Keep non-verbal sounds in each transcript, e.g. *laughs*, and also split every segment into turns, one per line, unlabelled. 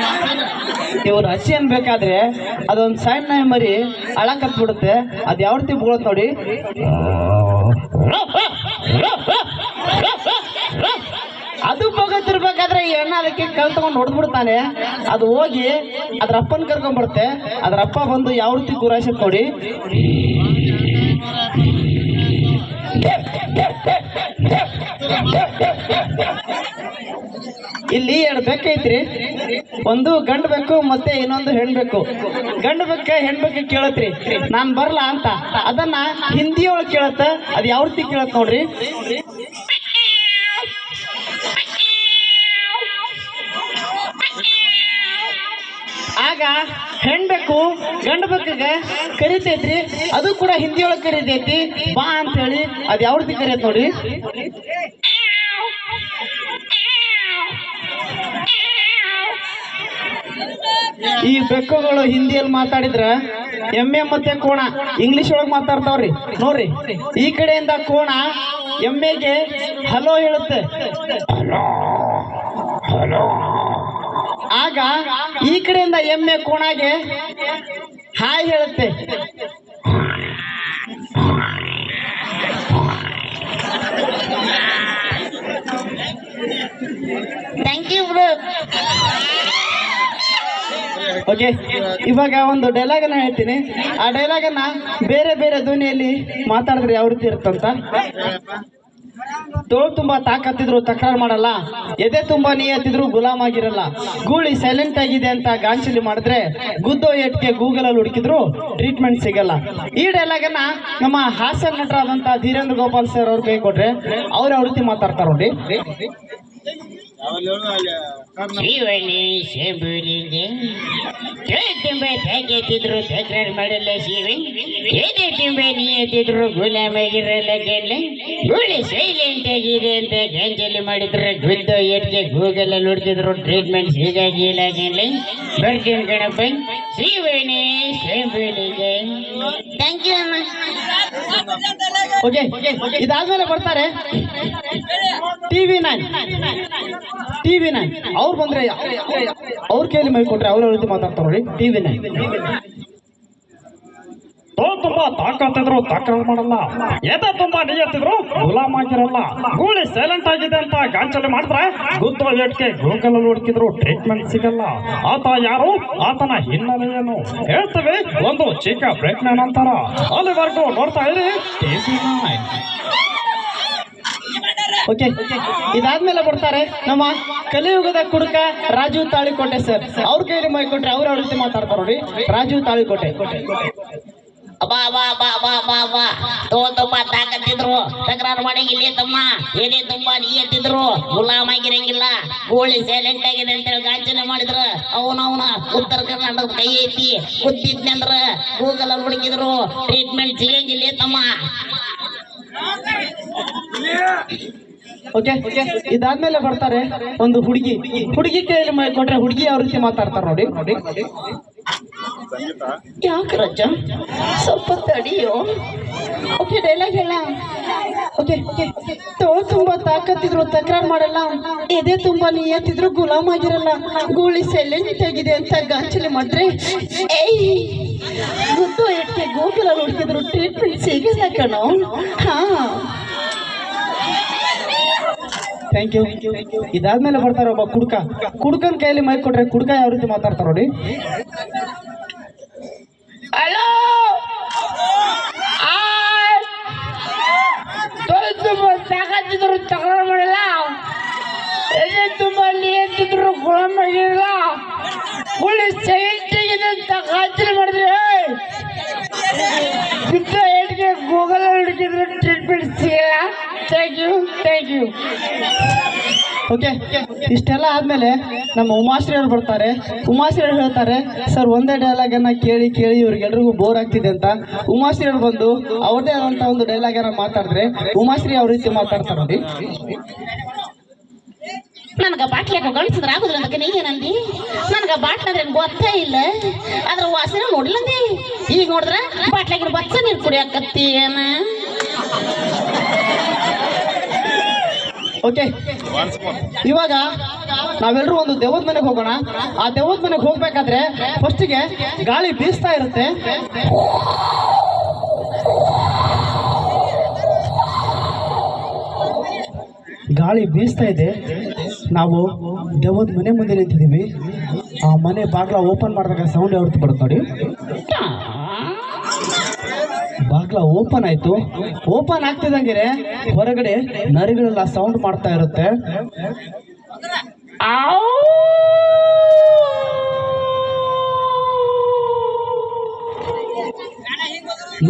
*laughs* ಇವ್ರು ಹಸಿ ಅನ್ಬೇಕಾದ್ರೆ ಅದೊಂದು ಸಣ್ಣ ಮರಿ ಅಳಕತ್ ಬಿಡುತ್ತೆ. ಅದು ಯಾವ ರೀತಿ ಬೀಳುತ್ತೆ ನೋಡಿ. ಅದು ಬಗತ್ತಿರ್ಬೇಕಾದ್ರೆ ಎಣ್ಣ ಅದಕ್ಕೆ ಕಲ್ ತಗೊಂಡು ಹೊಡೆದ್ಬಿಡ್ತಾನೆ. ಅದು ಹೋಗಿ ಅದ್ರ ಅಪ್ಪನ ಕರ್ಕೊಂಡ್ಬಿಡುತ್ತೆ ಅದ್ರ ಅಪ್ಪ ಬಂದು ಯಾವ ರೀತಿ ಗುರಾಯಿಸುತ್ತೆ ನೋಡಿ. ಇಲ್ಲಿ ಎರಡು ಬೆಕ್ಕೈತ್ರಿ ಒಂದು ಗಂಡು ಬೆಕ್ಕು ಮತ್ತೆ ಇನ್ನೊಂದು ಹೆಣ್ಬೇಕು ಗಂಡು ಬೆಕ್ಕ ಹೆಣ್ಬೇಕ ಕೇಳತ್ರಿ. ನಾನ್ ಬರ್ಲಾ ಅಂತ. ಅದನ್ನ ಹಿಂದಿ ಒಳಗೆ ಕೇಳತ್ತ, ಅದ್ ಯಾವ ರೀತಿ ಕೇಳತ್ ನೋಡ್ರಿ. ಆಗ ಹೆಣ್ಬೇಕು ಗಂಡು ಬೆಕ್ಕಗೆ ಕರಿತೈತ್ರಿ. ಅದು ಕೂಡ ಹಿಂದಿ ಒಳಗೆ ಕರಿತೈತಿ. ಬಾ ಅಂತ ಹೇಳಿ ಅದ್ ಯಾವ ರೀತಿ ಕರಿಯತ್ ನೋಡ್ರಿ. ಈ ಬೆಕ್ಕುಗಳು ಹಿಂದಿಯಲ್ಲಿ ಮಾತಾಡಿದ್ರ? ಎಮ್ಮೆ ಮತ್ತೆ ಕೋಣ. ಇಂಗ್ಲಿಷ್ ಒಳಗೆ ಮಾತಾಡ್ತಾವ್ರಿ. ನೋಡ್ರಿ. ಈ ಕಡೆಯಿಂದ ಕೋಣ ಎಮ್ಮೆಗೆ ಹಲೋ ಹೇಳುತ್ತೆ. ಆಗ ಈ ಕಡೆಯಿಂದ ಎಮ್ಮೆ ಕೋಣಗೆ ಹಾಯ್ ಹೇಳುತ್ತೆ.
ಥ್ಯಾಂಕ್ ಯು ಬ್ರೋ
ಓಕೆ ಇವಾಗ ಒಂದು ಡೈಲಾಗ್ ಅನ್ನ ಹೇಳ್ತೀನಿ. ಆ ಡೈಲಾಗ್ ಅನ್ನ ಬೇರೆ ಬೇರೆ ಧ್ವನಿಯಲ್ಲಿ ಮಾತಾಡಿದ್ರೆ ಯಾವ ರೀತಿ ಇರುತ್ತಂತ ತೋಳು ತುಂಬಾ ತಾಕತ್ತಿದ್ರು, ತಕರಾರು ಮಾಡಲ್ಲ. ಎದೆ ತುಂಬಾ ನೀ ಎತ್ತಿದ್ರು ಗುಲಾಮ್ ಆಗಿರಲ್ಲ. ಗೂಳಿ ಸೈಲೆಂಟ್ ಆಗಿದೆ ಅಂತ ಗಾಂಚಲಿ ಮಾಡಿದ್ರೆ ಗುದ್ದೋ ಏಟ್ಗೆ ಗೂಗಲ್ ಅಲ್ಲಿ ಹುಡುಕಿದ್ರು ಟ್ರೀಟ್ಮೆಂಟ್ ಸಿಗಲ್ಲ. ಈ ಡೈಲಾಗನ್ನ ನಮ್ಮ ಹಾಸ್ಯ ನಟರಾದಂತ ಧೀರೇಂದ್ರ ಗೋಪಾಲ್ ಸರ್ ಅವ್ರ ಕೈ ಕೊಟ್ರೆ ಅವ್ರ ಯಾವ ರೀತಿ ಮಾತಾಡ್ತಾರ ನೋಡಿ.
ಶಿವನಿ ಶಂಭುಲಿಂಗೆ ತುಂಬ ತಾಕೆತ್ತಿದ್ರು ತಕರಾರು ಮಾಡಲ್ಲ ಶಿವೆ ಎದೆ ತುಂಬ ನೀ ಎತ್ತಿದ್ರು ಗುಲಾಮಾಗಿರಲ್ಲ ಗೆಲ್ಲ ಗುಳಿ ಸೈಲೆಂಟ್ ಆಗಿದೆ ಅಂತ ಗಂಜಲಿ ಮಾಡಿದ್ರೆ ಗುದ್ದು ಎಟ್ಗೆ ಗೂಗಲ್ ಅಲ್ಲಿ ನೋಡ್ತಿದ್ರು ಟ್ರೀಟ್ಮೆಂಟ್ ಸಿಗಾಗಿಲ್ಲ ಗೆಲ್ಲ ಬರ್ತೀನಿ ಕಣಪ್ಪ ಶಿವನಿ ಶಂಭುಲಿಂಗೆ ಥ್ಯಾಂಕ್ ಯು ಅಮ್ಮ
ಓಕೆ ಇದಾದ್ಮೇಲೆ ಬರ್ತಾರೆ ಟಿವಿ ನೈನ್. TV nine. ಅವ್ರು ಬಂದ್ರೆ ಅವ್ರ ಕೈಲಿ ಮೈ ಕೊಟ್ರೆ ಅವ್ರ ರೀತಿ ಮಾತಾಡ್ತಾರೆ ನೋಡಿ. TV nine.
ತುಂಬಾ ತಾಕತ್ತಿದ್ರು ತಕರಾರು ಮಾಡಲ್ಲ. ಎದ ತುಂಬಾ ನಿಯತ್ತಿದ್ರು, ಗುಲಾಮ್ ಆಗಿರಲ್ಲ. ಗೂಳಿ ಸೈಲೆಂಟ್ ಆಗಿದೆ ಅಂತ ಗಾಂಚಲೆ ಮಾಡಿದ್ರೆ ಗುತ್ತು ಏಟ್ಗೆ ಗೂಗಲ್ ಅಲ್ಲಿ ಹುಡುಕಿದ್ರು ಟ್ರೀಟ್ಮೆಂಟ್ ಸಿಗಲ್ಲ. ಆತ ಯಾರು? ಆತನ ಹಿನ್ನೆಲೆ ಏನು? ಹೇಳ್ತೇವೆ, ಒಂದು ಚಿಕ್ಕ ಬ್ರೇಕ್ ಅಂತಾರ. ಅಲ್ಲಿವರೆಗೂ ನೋಡ್ತಾ ಇರಿ ನೈನ್.
ಓಕೆ ಇದಾದ್ಮೇಲೆ ಬರ್ತಾರೆ ನಮ್ಮ ಕಲಿಯುಗದ ಕುಡುಕ ರಾಜು ತಾಳಿಕೋಟೆ ಸರ್. ಅವ್ರ ಕೈಲಿ ಮೈ ಕೊಟ್ರೆ ಅವ್ರ ರೀತಿ ಮಾತಾಡ್ತಾರ ನೋಡಿ. ರಾಜು ತಾಳಿಕೋಟೆ.
ಬಾ ಬಾ ಬಾ ಬಾ ಬಾ ಬಾ. ತೋ ತುಂಬ ತಾಕತ್ತಿದ್ರು. ತಕರಾರು ಮಾಡಂಗಿಲ್ಲ ತಮ್ಮ. ಏನೇ ತುಂಬಾ ನೀ ಎತ್ತಿದ್ರು ಗುಲಾಮ್ ಆಗಿರಂಗಿಲ್ಲ ಗೋಳಿ ಸೈಲೆಂಟ್ ಆಗಿದೆ ಅಂತ ಹೇಳಿ ಗಾಂಚನೆ ಮಾಡಿದ್ರ. ಅವನವನ ಉತ್ತರ ಕರ್ನಾಟಕ ಕೈ ಐತಿ ಗೊತ್ತಿದ್ನಂದ್ರ ಗೂಗಲ್ ಅಲ್ಲಿ ಹುಡುಕಿದ್ರು ಟ್ರೀಟ್ಮೆಂಟ್ ಸಿಗಂಗಿಲ್ಲ ತಮ್ಮ.
ಓಕೆ ಇದಾದ್ಮೇಲೆ ಬರ್ತಾರೆ ಒಂದು ಹುಡುಗಿ. ಹುಡುಗಿ ಕೈಯಲ್ಲಿ ಮೈ ಕೊಟ್ರೆ ಹುಡುಗಿ ಯಾವ ರೀತಿ ಮಾತಾಡ್ತಾರೆ ನೋಡಿ. ನೋಡಿ ಯಾಕೆ ರಜ? ಸ್ವಲ್ಪ ತಡಿಯೋ. ಓಕೆ ಡೈಲಾಗ್ ಹೇಳ. ಓಕೆ ತೋ, ತುಂಬಾ ತಾಕತ್ತಿದ್ರು, ತಕರಾರು ಮಾಡಲ್ಲ. ಎದೆ ತುಂಬಾ ನಿಯತ್ತಿದ್ರು, ಗುಲಾಮ್ ಆಗಿರಲ್ಲ. ಗೂಳಿ ಸೆಲೆಂಟ್ ಆಗಿದೆ ಅಂತ ಗಾಂಚಲಿ ಮಾಡ್ರೆ ಏಯ್ ಗುದ್ದು ಇಟ್ಕೆ ಗೂಗಲ್ ಅಲ್ಲಿ ಹುಡುಕಿದ್ರು ಟ್ರೀಟ್ಮೆಂಟ್ ಸಿಗಲ್ಲ ಕಣೋ. ಹಾ. ಥ್ಯಾಂಕ್ ಯು ಇದಾದ್ಮೇಲೆ ಬರ್ತಾರ ಒಬ್ಬ ಕುಡ್ಕ. ಕುಡ್ಕನ್ ಕೈಯಲ್ಲಿ ಮೈಕ್ ಕೊಟ್ರೆ ಕುಡ್ಕ ಯಾವ ರೀತಿ ಮಾತಾಡ್ತಾರ ನೋಡಿ.
ಹಲೋ ತಾಕತ್ತಿದ್ರು ತಕರಾರು ಮಾಡಲ್ಲ. ಎಲ್ಲಿ ತುಂಬ ನೀರು ಗುಣ ಆಗಿರಲ್ಲ ಹುಳಿ ಅಂತ ಗಾಂಚಲಿ ಮಾಡಿದ್ರೆ
ಓಕೆ ಇಷ್ಟೆಲ್ಲ ಆದ್ಮೇಲೆ ನಮ್ಮ ಉಮಾಶ್ರೀ ಅವ್ರು ಬರ್ತಾರೆ. ಉಮಾಶ್ರೀ ಅವ್ರು ಹೇಳ್ತಾರೆ, ಸರ್, ಒಂದೇ ಡೈಲಾಗ್ ಅನ್ನ ಕೇಳಿ ಕೇಳಿ ಇವ್ರಿಗೆಲ್ರಿಗೂ ಬೋರ್ ಆಗ್ತಿದೆ ಅಂತ. ಉಮಾಶ್ರೀ ಅವ್ರು ಬಂದು ಅವ್ರದೇ ಆದಂತ ಒಂದು ಡೈಲಾಗ್ ಅನ್ನ ಮಾತಾಡಿದ್ರೆ ಉಮಾಶ್ರೀ ಅವ್ರ ರೀತಿ ಮಾತಾಡ್ತಾರೆ ನೋಡಿ.
ನನಗೆ ಬಾಟ್ಲಿ ಹಾಕೋ ಗಳಿಸಿದ್ರೆ ಆಗುದ್ರ ಅದಕ್ಕೆ ನೀ ಏನಂದಿ? ನನಗೆ ಅಂದ್ರೆ ಗೊತ್ತೇ ಇಲ್ಲ. ಅದ್ರ ವಾಸನೆ ನೋಡ್ಲಂದಿ ಈಗ ನೋಡಿದ್ರೆ ಬಾಟ್ಲಾಗಿನ ಬಚ್ಚ ನೀರು ಕುಡಿಯಾಕತ್ತಿ ಏನ
ಓಕೆ ಇವಾಗ ನಾವೆಲ್ಲರೂ ಒಂದು ದೆವ್ವದ ಮನೆಗೆ ಹೋಗೋಣ. ಆ ದೆವ್ವದ ಮನೆಗೆ ಹೋಗ್ಬೇಕಾದ್ರೆ ಫಸ್ಟಿಗೆ ಗಾಳಿ ಬೀಸ್ತಾ ಇರುತ್ತೆ. ಗಾಳಿ ಬೀಸ್ತಾ ಇದೆ. ನಾವು ದೇವದ ಮನೆ ಮುಂದೆ ನಿಂತಿದ್ದೀವಿ. ಆ ಮನೆ ಬಾಗ್ಲ ಓಪನ್ ಮಾಡಿದಾಗ ಸೌಂಡ್ ಯಾವತ್ತು ಬರುತ್ತೆ ನೋಡಿ. ಬಾಗ್ಲ ಓಪನ್ ಆಯ್ತು. ಓಪನ್ ಆಗ್ತಿದಂಗೆ ಹೊರಗಡೆ ನರಿಗಳೆಲ್ಲ ಸೌಂಡ್ ಮಾಡ್ತಾ ಇರುತ್ತೆ.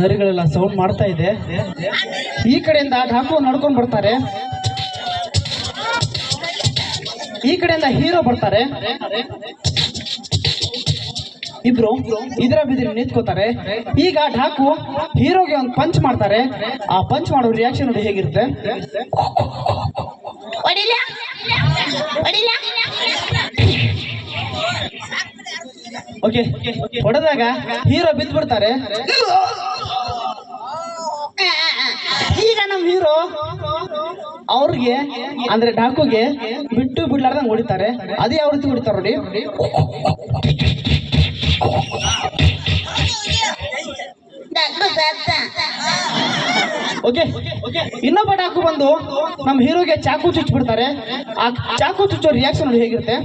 ನರಿಗಳೆಲ್ಲ ಸೌಂಡ್ ಮಾಡ್ತಾ ಇದೆ. ಈ ಕಡೆಯಿಂದ ಢಾಕು ನಡ್ಕೊಂಡು ಬರ್ತಾರೆ. ಈ ಕಡೆಯಿಂದ ಹೀರೋ ಬರ್ತಾರೆ. ಇಬ್ರು ಇದರ ಬಿದಿರಿ ನಿಂತ್ಕೋತಾರೆ. ಈಗ ಡಾಕು ಹೀರೋಗೆ ಒಂದು ಪಂಚ್ ಮಾಡ್ತಾರೆ. ಆ ಪಂಚ್ ಮಾಡೋ ರಿಯಾಕ್ಷನ್ ನೋಡಿ ಹೇಗಿರುತ್ತೆ? ಓಕೆ ಹೊಡೆದಾಗ ಹೀರೋ ಬಿದ್ದು ಬಿಡ್ತಾರೆ ಈಗ ನಮ್ಮ ಹೀರೋ ಅವ್ರಿಗೆ ಅಂದ್ರೆ ಡಾಕುಗೆ ಬಿಟ್ಟು ಬಿಡ್ಲಾರ್ದಂಗೆ ಹೊಡಿತಾರೆ. ಅದೇ ಯಾವ ರೀತಿ ಹೊಡಿತಾರೆ ನೋಡಿ. ಓಕೆ ಇನ್ನೊಬ್ಬ ಡಾಕು ಬಂದು ನಮ್ಮ ಹೀರೋಗೆ ಚಾಕು ಚುಚ್ಚಿಬಿಡ್ತಾರೆ. ಆ ಚಾಕು ಚುಚ್ಚೋ ರಿಯಾಕ್ಷನ್ ನೋಡಿ ಹೇಗಿರುತ್ತೆ?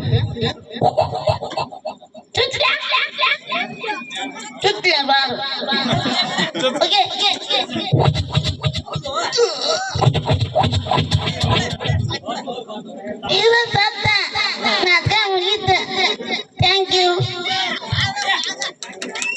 ಓಕೆ.